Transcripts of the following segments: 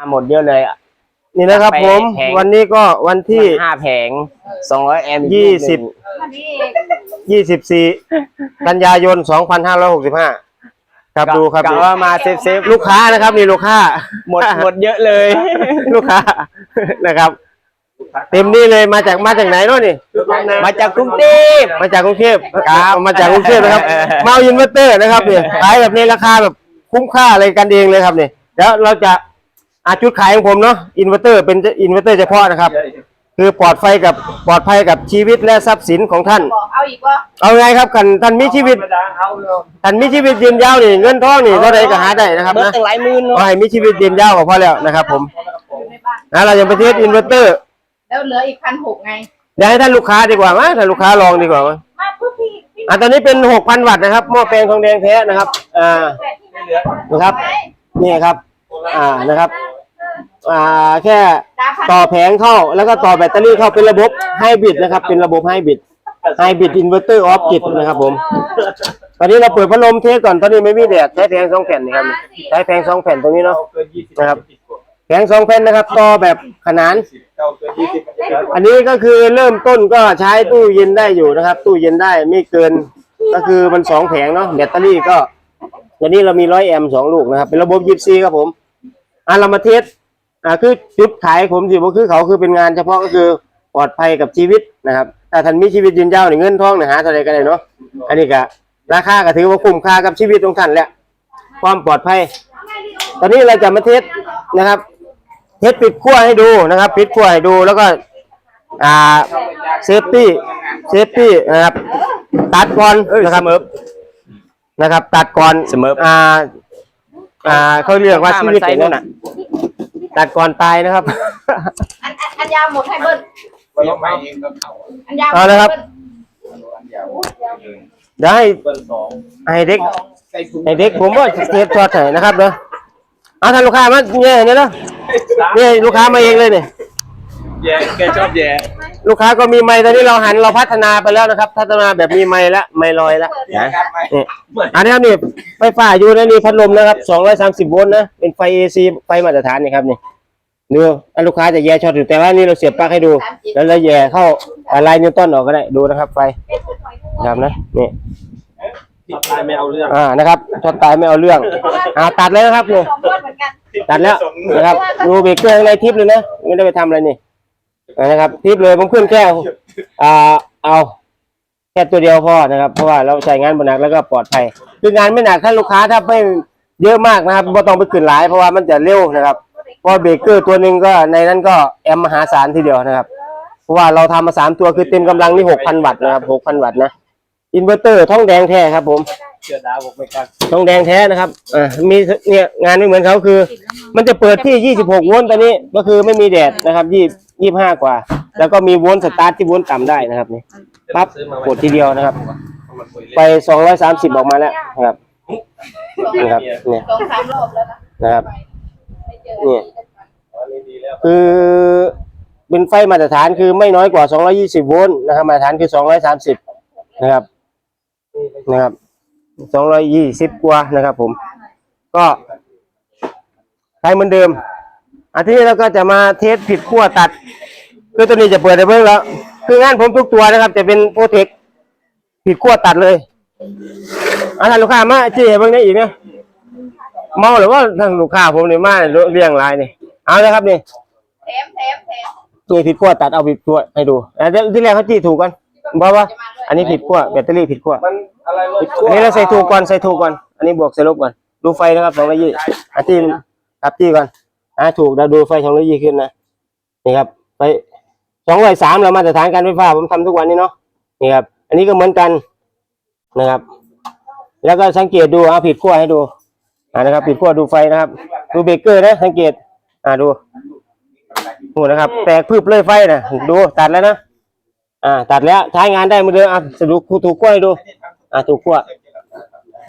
มาหมดเยอะเลยอะ นี่นะครับไปผมแผงวันนี้ก็วันที่ ห้าแผงสองร้อยแอมยี่สิบวันนี้ยี่สิบสี่กันยายนสองพันห้าร้อยหกสิบห้าครับดูครับกะว่ามาเซฟเซฟลูกค้านะครับนี่ลูกค้า หมดหมดเยอะเลย ลูกค้า นะครับ เต็มนี่เลยมาจากมาจากไหนเนาะนี่ มาจากกรุงเทพ มาจากกรุงเทพครับมาจากกรุงเทพนะครับมาเอาอินเวอร์เตอร์นะครับเนี่ยขายแบบในราคาแบบคุ้มค่าอะไรกันเองเลยครับเนี่ยแล้วเราจะ อาจุดขายของผมเนาะอินเวอร์เตอร์เป็นอินเวอร์เตอร์เฉพาะนะครับ คือปลอดไฟกับปลอดภัยกับชีวิตและทรัพย์สินของท่าน บอกเอาอีกว่าเอาไงครับกันท่านมีชีวิตท่านมีชีวิตยืนยาวนี่เงินทองนี่เท่าไรก็หาได้นะครับเบิดนะตั้งหลายหมื่นขอเนาะ ให้มีชีวิตยืนยาวก็พอแล้วนะครับ ผมอยู่ในบ้านนะเราจะไปเทสอินเวอร์เตอร์แล้วเหลืออีกพันหกไงเดี๋ยวให้ท่านลูกค้าดีกว่าไหมท่านลูกค้าลองดีกว่าไหมมาเพื่อพี่พี่อะตอนนี้เป็นหกพันวัตต์นะครับหม้อแปลงทองแดงแท้นะครับอ่า แต่ที่นั่นเหลือนะครับ นี่ครับ อ่านะครับ อ่าแค่ต่อแผงเข้าแล้วก็ต่อแบตเตอรี่เข้าเป็นระบบไฮบริดนะครับ เป็นระบบไฮบริดไฮบริดอินเวอร์เตอร์ออฟกิดนะครับผม ตอนนี้เราเปิดพัดลมเทสก่อนตอนนี้ไม่มีแดดใช้แผงสองแผ่นนะครับใช้แผงสองแผ่นตรงนี้เนาะนะครับแผงสองแผ่นนะครับ ต่อแบบขนาน อันนี้ก็คือเริ่มต้นก็ใช้ตู้เย็นได้อยู่นะครับ ตู้เย็นได้ไม่เกิน ก็คือมันสองแผงเนาะแบตเตอรี่ก็วันนี้เรามีร้อยแอมสองลูกนะครับ เป็นระบบยิบซีครับผมอะเรามาเทส อ่าคือจุดขายผมสิว่าคือเขาคือเป็นงานเฉพาะก็คือปลอดภัยกับชีวิตนะครับถ้าท่านมีชีวิตยืนยาวเนี่ยเงินทองเนี่ยหาเท่าไรก็ได้เนาะอันนี้ก็ราคาก็ถือว่าคุ้มค่ากับชีวิตของท่านแหละความปลอดภัย ตอนนี้เราจะมาเทสนะครับเทสปิดขั้วให้ดูนะครับปิดขั้วให้ดูแล้วก็อ่าเซฟตี้เซฟตี้นะครับตัดก่อนนะครับนะครับ ตัดก่อนเสมออ่าอ่าเขาเรียกว่าข้าชีมันวิตใส่เป็นนู่นั่นนน่ะน่ะ ตัดก่อนตายนะครับ อันอันอันยาวหมดให้เบิ้ลอันยาวเอาละครับได้ให้เด็กให้เด็กผมว่าเทสช็อตให้นะครับเนาะเอาท่านลูกค้ามาเนี่ยเนี่ยนะเนี่ยลูกค้ามาเองเลยเนี่ยแย่แกชอบแย่ ลูกค้าก็มีไม้ตอนนี้เราหันเราพัฒนาไปแล้วนะครับ พัฒนาแบบมีไม้ละไม้ลอยละนะนี่อันนี้ครับนี่ไฟฟ้าอยู่นะนี่พัดลมนะครับ230โวลต์นะเป็นไฟ AC ไฟมาตรฐานนี่ครับนี่ดูอันลูกค้าจะแย่ช็อตอยู่แต่ว่านี่เราเสียบปลั๊กให้ดู แล้วเราแย่เข้าอะไรนิวตันออกก็ได้ดูนะครับ ไฟครับนะนี่ติดตายไม่เอาเรื่องอ่านะครับช็อตตายไม่เอาเรื่องอ่าตัดเลยนะครับนี่สองคนเหมือนกันตัดแล้วนะครับดูเบรกเกอร์ข้างในทิปเลยนะไม่ได้ไปทำอะไรนี่ นะครับทิปเลยผมขึ้นแค่อ่าเอาแค่ตัวเดียวพอนะครับ เพราะว่าเราใช้งานบนหนักแล้วก็ปลอดภัยคืองานไม่หนักถ้าลูกค้าถ้าไม่เยอะมากนะครับไม่ต้องไปขึ้นหลาย เพราะว่ามันจะเร็วนะครับเพราะเบรกเกอร์ตัวหนึ่งก็ในนั้นก็แอมป์มหาศาลทีเดียวนะครับ เพราะว่าเราทำมาสามตัวคือเต็มกำลังนี่หกพันวัตต์นะครับหกพันวัตต์นะอินเวอร์เตอร์ท้องแดงแท้ครับ ผมเชื่อดาวผมไม่กล้าทองแดงแท้นะครับอ่ามีเนี่ยงานไม่เหมือนเขาคือ มันจะเปิดที่26โวลต์ตอนนี้ก็คือไม่มีแดดนะครับ 20 25กว่า แล้วก็มีโวลต์สตาร์ทที่โวลต์ต่ำได้นะครับนี่ปั๊บกดทีเดียวนะครับ ไป230ออกมาแล้วนะครับนี่ครับเนี่ยสองสามรอบแล้วนะนะครับไม่เจอเนี่ยดีแล้วคือเป็นไฟมาตรฐานคือไม่น้อยกว่า 220 โวลต์นะครับ มาตรฐานคือ 230 นะครับ นะครับ 220 กว่านะครับผม ก็ใช้เหมือนเดิม อันที่นี้เราก็จะมาเทสผิดขั้วตัด คือตัวนี้จะเปิดได้เบิ่งแล้ว คืองานผมทุกตัวนะครับ จะเป็นโปรเทคผิดขั้วตัดเลยอาท่านลูกค้ามาจี้ให้เบิ่งได้อีกนะเมาหรือว่าทางลูกค้าผมนี่มาเลี้ยงหลายนี่เอาเลยครับนี่แถมแถมแถมนี่ผิดขั้วตัดเอาผิดขั้วให้ดูอะเดี๋ยวที่แรกเขาจี้ถูกกันเพราะว่า อันนี้ผิดขั้วแบตเตอรี่ผิดขั้วมันอะไรวะอันนี้เราใส่ถูกก่อนใส่ถูกก่อนอันนี้บวกใส่ลบก่อนดูไฟนะครับสองร้อยยี่อันที่ครับที่ก่อน อ่าถูกเราดูไฟสองร้อยยี่ขึ้นนะนี่ครับไฟสองร้อยสามเรามาตรฐานการไฟฟ้าผมทำทุกวันนี้เนาะนี่ครับ อันนี้ก็เหมือนกันนะครับ แล้วก็สังเกตดูเอาผิดขั้วให้ดูอ่านะครับ ผิดขั้วดูไฟนะครับ ดูเบรกเกอร์นะสังเกต อ่าดูดูนะครับ แตกพืบเลยไฟนะดูตัดแล้วนะอ่า ตัดแล้วใช้งานได้เหมือนเดิมอะสรุปถูกขั้วให้ดู อ่าถูกขั้วอะ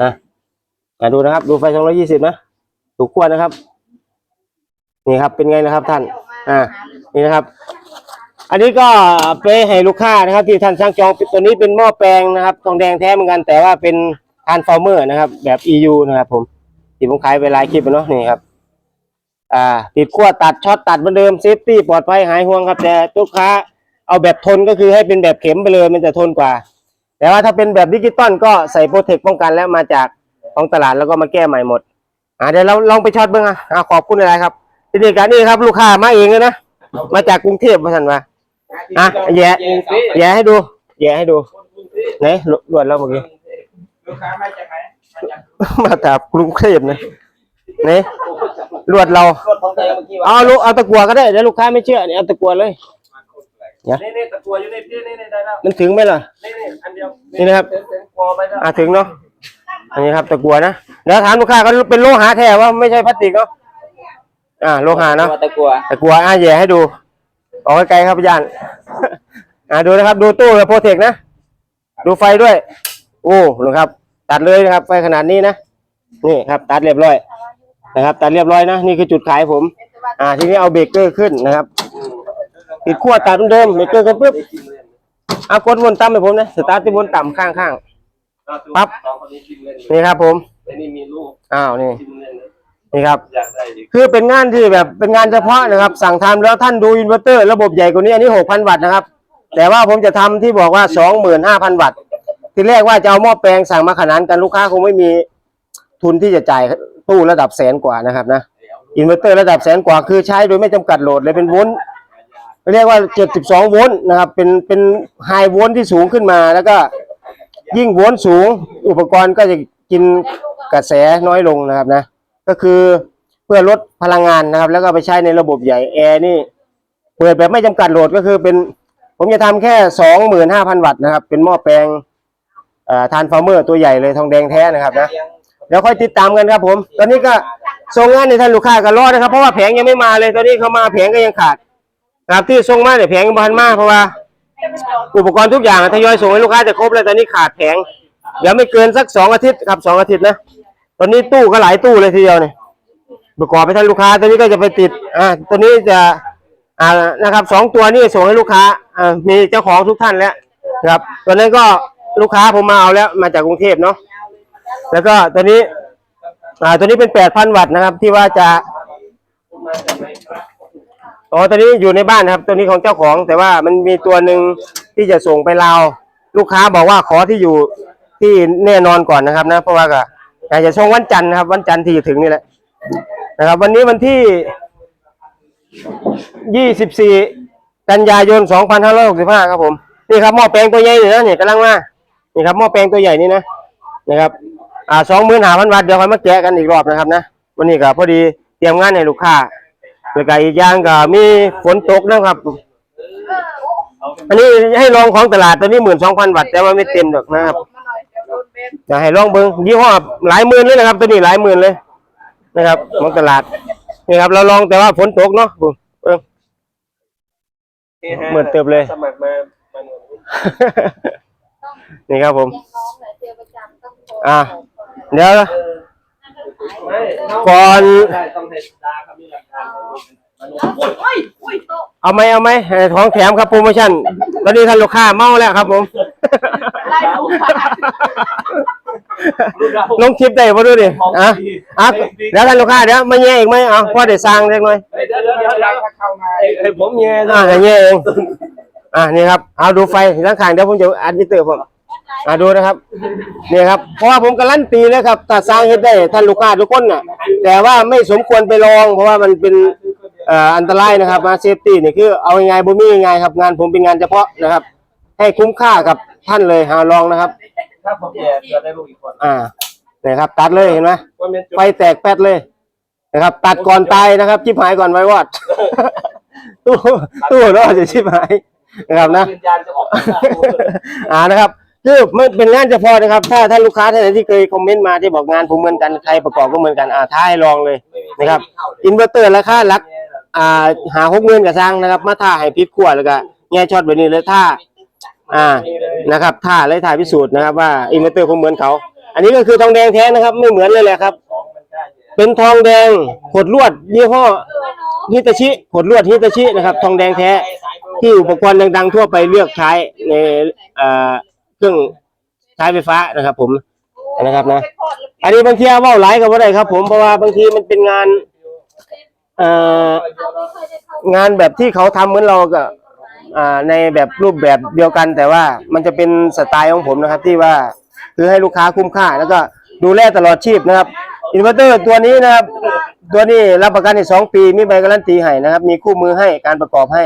อ่าดูนะครับ ดูไฟสองร้อยี่สิบนะถูกขั้วนะครับ นี่ครับ เป็นไงนะครับท่าน อ่า นี่นะครับ อันนี้ก็ไปให้ลูกค้านะครับ ที่ท่านสั่งจองตัวนี้เป็นหม้อแปลงนะครับ ทองแดงแท้เหมือนกัน แต่ว่าเป็นทานฟอร์เมอร์นะครับ แบบ EU นะครับ ผมที่ผมขายไปหลายคลิปแล้วเนาะนี่ครับ อ่า ติดขั้วตัดช็อตตัดเหมือนเดิมเซฟตี้ปลอดภัยหายห่วงครับ แต่ลูกค้าเอาแบบทนก็คือให้เป็นแบบเข็มไปเลยมันจะทนกว่า แต่ว่าถ้าเป็นแบบดิจิตอลก็ใส่โปรเทคป้องกันแล้วมาจากของตลาดแล้วก็มาแก้ใหม่หมด อ่าเดี๋ยวเราลองไปช็อตเบ้างอะอ่าขอบคุณอะไรครับ ทีนี้การนี่ครับ ลูกค้ามาเองเลยนะมาจากกรุงเทพมาสันมาอะแย่แย่ให้ดู แย่ให้ดูไหนรวดแล้วเมื่อกี้ลูกค้ามาจากไหนมาจากมาจากกรุงเทพนะนี่รวดเรารถทองแดงเมื่อกี้วะเอาลูกเอาตะกัวก็ได้เดี๋ยวลูกค้าไม่เชื่อเนี่ยเอาตะกัวเลยนี่นี่ตะกัวอยู่ในพี่นี่นี่ได้แล้วมันถึงไหมล่ะนี่นี่อันเดียวนี่นะครับเต็มเต็มพอไปแล้วอ่าถึงเนาะอันนี้ครับตะกัวนะเดี๋ยวถามลูกค้าก็เป็นโลหะแท้ว่าไม่ใช่พลาสติกเนาะ อ่าโลหะเนาะตะกัวตะกัวอ่าแย่ให้ดูออกไกลๆครับอาจารย์อ่าดูนะครับ ดูตู้กับโปรเทคนะ ดูไฟด้วย โอ้นะครับ ตัดเลยนะครับ ไฟขนาดนี้นะ นี่ครับ ตัดเรียบร้อย นะครับ ตัดเรียบร้อยนะ นี่คือจุดขายผม อ่า ทีนี้เอาเบรกเกอร์ขึ้นนะครับปิดขั้วตัดเหมือนเดิมเบรกเกอร์กันปุ๊บเอากดวนต่ำให้ผมนะ สตาร์ทที่วนต่ำข้างปั๊บสองคนนี้กินเล่นๆนี่ครับผมไอ้นี่มีลูกอ้าว นี่กิ นเล่นนะนี่ครับ อยากได้อีกคือเป็นงานที่แบบเป็นงานเฉพาะนะครับ สั่งทำแล้วท่านดูอินเวอร์เตอร์ระบบใหญ่กว่านี้อันนี้หกพันวัตต์นะครับ แต่ว่าผมจะทำที่บอกว่าสองหมื่นห้าพันวัตต์ทีแรกว่าจะเอาหม้อแปลงสั่งมาขนานกันลูกค้าคงไม่มีทุนที่จะจ่ายตู้ระดับแสนกว่านะครับนะอินเวอร์เตอร์ระดับแสนกว่าคือใช้โดยไม่จำกัดโหลดเลยเป็นโวลต์เรียกว่าเจ็ดสิบสองโวลต์นะครับ เป็น เป็นไฮโวลต์ที่สูงขึ้นมา แล้วก็ยิ่งโวลต์สูง อุปกรณ์ก็จะกินกระแสน้อยลงนะครับนะ ก็คือเพื่อลดพลังงานนะครับ แล้วก็ไปใช้ในระบบใหญ่แอร์นี่เปิดแบบไม่จำกัดโหลดก็คือเป็น ผมจะทำแค่สองหมื่นห้าพันวัตต์นะครับ เป็นหม้อแปลงเอ่อทานฟอร์เมอร์ตัวใหญ่เลยทองแดงแท้นะครับนะเดี๋ยวค่อยติดตามกันครับผม ตอนนี้ก็ส่งงานในท่านลูกค้าก็รอดนะครับ เพราะว่าแผงยังไม่มาเลยตอนนี้เขามาแผงก็ยังขาดนะครับที่ส่งมาเนี่ยแผงยังไม่ทันมากเพราะว่า อุปกรณ์ทุกอย่างทยอยส่งให้ลูกค้าจะครบเลยตอนนี้ขาดแผงเดี๋ยวไม่เกินสักสองอาทิตย์ครับสองอาทิตย์นะ ตอนนี้ตู้ก็หลายตู้เลยทีเดียวเนี่ยประกอบไปท่านลูกค้า ตัวนี้ก็จะไปติด อ่า ตัวนี้จะ อ่า นะครับ สองตัวนี้ส่งให้ลูกค้า อ่า มีเจ้าของทุกท่านแล้วครับ ตัวนั้นก็ลูกค้าผมมาเอาแล้ว มาจากกรุงเทพเนาะ แล้วก็ตัวนี้ อ่า ตัวนี้เป็นแปดพันวัตต์นะครับ ที่ว่าจะ อ๋อ ตัวนี้อยู่ในบ้านนะครับ ตัวนี้ของเจ้าของ แต่ว่ามันมีตัวหนึ่งที่จะส่งไปลาว ลูกค้าบอกว่าขอที่อยู่ที่แน่นอนก่อนนะครับ นะ เพราะว่าก็ อยากจะส่งวันจันทร์นะครับ วันจันทร์ที่จะถึงนี่แหละนะครับ วันนี้วันที่24กันยายน2565ครับผมนี่ครับหม้อแปลงตัวใหญ่เลยนะเนี่ยกำลังมานี่ครับหม้อแปลงตัวใหญ่นี่นะนะครับ อ่าสองหมื่นห้าพันวัตต์เดี๋ยวค่อยมาแกะกันอีกรอบนะครับนะวันนี้ก็พอดีเตรียมงานให้ลูกค้าแล้วก็อีกอย่างก็มีฝนตกนะครับ อันนี้ให้ลองของตลาดตัวนี้หมื่นสองพันวัตต์แต่ว่าไม่เต็มหรอกนะครับ อยากให้ลองเบิ้งยี่ห้อหลายหมื่นเลยนะครับ ตัวนี้หลายหมื่นเลยนะครับของตลาดนี่ครับ เราลองแต่ว่าฝนตกเนาะปุ๊บเบิ้งเหมือนเติบเลย สมัครมามันนี่ครับผมน้องเลยเจอประจำต้องโทรอ่าเดี๋ยวไม่ก่อนใช่ต้องให้ดาเขามีหลักฐานมันโอ้ยอุ้ยโตะเอาไหมเอาไหมเอ่อของแถมครับโปรโมชั่นตอนนี้ท่านลูกค้าเมาแล้วครับผม ไล่ดูค่ะลงคลิปได้ป่ะดูดิอะอะเดี๋ยวท่านลูกค้าเดี๋ยวมาแย่อีกไหมเอาพอได้สร้างเล็กน้อยเดี๋ยวเดี๋ยวเดี๋ยวเดี๋ยวเข้ามาไอ้ผมแย่อ่าจะแย่เองอะนี่ครับเอาดูไฟทั้งข้างเดี๋ยวผมจะอัดมิเตอร์ผมอะดูนะครับนี่ครับเพราะว่าผมการันตีแล้วครับถ้าสร้างเฮ็ดได้ท่านลูกค้าทุกคนน่ะ แต่ว่าไม่สมควรไปลอง เพราะว่ามันเป็นเอ่ออันตรายนะครับมาเซฟตี้นี่คือเอายังไงบ่มียังไงครับงานผมเป็นงานเฉพาะนะครับ ให้คุ้มค่ากับท่านเลยหาลองนะครับ ถ้าผมแย่จะได้ลูกอีกคนอ่านี่ครับ ตัดเลยเห็นไหมว่าเป็นจุดไฟแตกแป๊ดเลยนะครับ ตัดก่อนตายนะครับชิบหายก่อนไว้วอด ตู้ตู้รอดจะชิบหายนะครับนะวิญญาณจะออกอ่านะครับคือมันเป็นงานเฉพาะนะครับ ถ้าท่านลูกค้าท่านไหนที่เคยคอมเมนต์มาที่บอกงานผมเหมือนกันใครประกอบก็เหมือนกันอ่าท้ายลองเลย นะครับ อินเวอร์เตอร์ราคาหลัก อ่าหาหกเงินกับสร้างนะครับ มาท่าให้พิษขวดแล้วก็แง่ช็อตแบบนี้เลยท่า อ่านะครับท่าเลยถ่ายพิสูจน์นะครับว่าอินเวอร์เตอร์ผมเหมือนเขา อันนี้ก็คือทองแดงแท้นะครับ ไม่เหมือนเลยแหละครับ เป็นทองแดงขดลวดยี่ห้อฮิตาชิขดลวดฮิตาชินะครับ ทองแดงแท้ที่อุปกรณ์ดังๆ ทั่วไปเลือกใช้ในเครื่องใช้ไฟฟ้านะครับ ผมนะครับนะ อันนี้บางทีเอาเว่าหลายก็บ่ได้ครับ ผมเพราะว่าบางทีมันเป็นงานเอ่องานแบบที่เขาทำเหมือนเราก็ ในแบบรูปแบบเดียวกัน แต่ว่ามันจะเป็นสไตล์ของผมนะครับ ที่ว่าคือให้ลูกค้าคุ้มค่า แล้วก็ดูแลตลอดชีพนะครับอินเวอร์เตอร์ตัวนี้นะครับ ตัวนี้รับประกันในสองปี มีใบการันตีให้นะครับ มีคู่มือให้การประกอบให้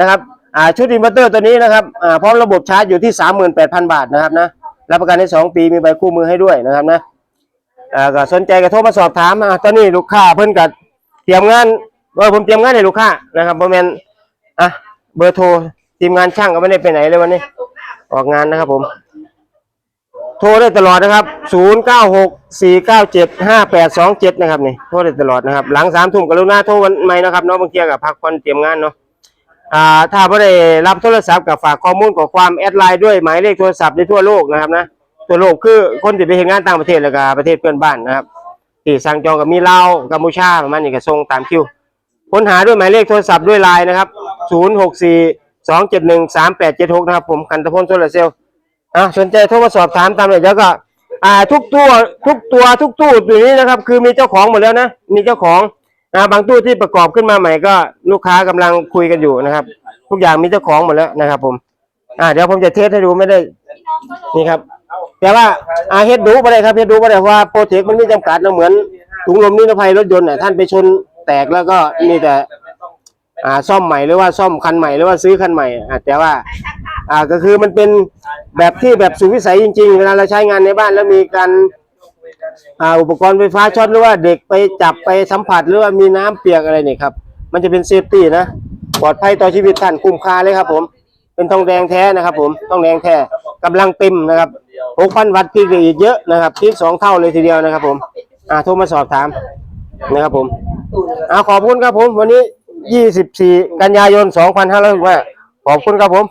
นะครับอ่าชุดอินเวอร์เตอร์ตัวนี้นะครับอ่าพร้อมระบบชาร์จอยู่ที่สามหมื่นแปดพันบาทนะครับนะรับประกันในสองปี มีใบคู่มือให้ด้วยนะครับนะอ่าก็สนใจก็โทรมาสอบถามอ่าตอนนี้ลูกค้าเพิ่นกัเตรียมงานเออผมเตรียมงานให้ลูกค้านะครับโมเมนอะ เบอร์โทรทีมงานช่างก็ไม่ได้ไปไหนเลยวันนี้ ออกงานนะครับผม โทรได้ตลอดนะครับ 0 9 6 4 9 7 5 8 2 7 นะครับนี่ โทรได้ตลอดนะครับ หลังสามทุ่มกรุณาโทรวันใหม่นะครับเนาะบางทีกับพักผ่อนเตรียมงานเนาะอ่าถ้าไม่ได้รับโทรศัพท์กับฝากข้อมูลกับความแอดไลน์ด้วยหมายเลขโทรศัพท์ในทั่วโลกนะครับนะทั่วโลกคือคนที่ไปเห็นงานต่างประเทศแล้วก็ประเทศเพื่อนบ้านนะครับที่สั่งจองกับมีลาวกัมพูชาประมาณนี้ก็ส่งตามคิวค้นหาด้วยหมายเลขโทรศัพท์ด้วยไลน์นะครับ 064 271 3876 นะครับผมกันตะพลโซลาร์เซลล์อะสนใจโทรมาสอบถามตามเลยแล้วก็อ่าทุกตัวทุกตัวทุกตู้ตัวนี้นะครับ คือมีเจ้าของหมดแล้วนะ มีเจ้าของอ่าบางตู้ที่ประกอบขึ้นมาใหม่ก็ลูกค้ากำลังคุยกันอยู่นะครับ ทุกอย่างมีเจ้าของหมดแล้วนะครับ ผม อ่าเดี๋ยวผมจะเทสให้ดูไม่ได้ นี่ครับ แต่ว่าอาเฮ็ดดูบ่ได้ครับเฮ็ดดูได้เพราะว่าโปรเทคมันมีจำกัดนะเหมือนถุงลมนิรภัยรถยนต์น่ะท่านไปชนแตกแล้วก็มีแต่ อ่าซ่อมใหม่หรือว่าซ่อมคันใหม่หรือว่าซื้อคันใหม่อ่าแต่ว่า อ่าก็คือมันเป็นแบบที่แบบสุดวิสัยจริงๆเวลาเราใช้งานในบ้านแล้วมีการอ่าอุปกรณ์ไฟฟ้าช็อตหรือว่าเด็กไปจับไปสัมผัสหรือว่ามีน้ำเปียกอะไรนี่ครับ มันจะเป็นเซฟตี้นะปลอดภัยต่อชีวิตท่านคุ้มค่าเลยครับ ผม เป็นทองแดงแท้นะครับ ผมทองแดงแท้กำลังเต็มนะครับ6,000วัตต์พีกอีกเยอะนะครับพีกสองเท่าเลยทีเดียวนะครับ ผม อ่าโทรมาสอบถามนะครับผมอ่าขอบคุณครับผมวันนี้ 24 กันยายน 2565ขอบคุณครับผม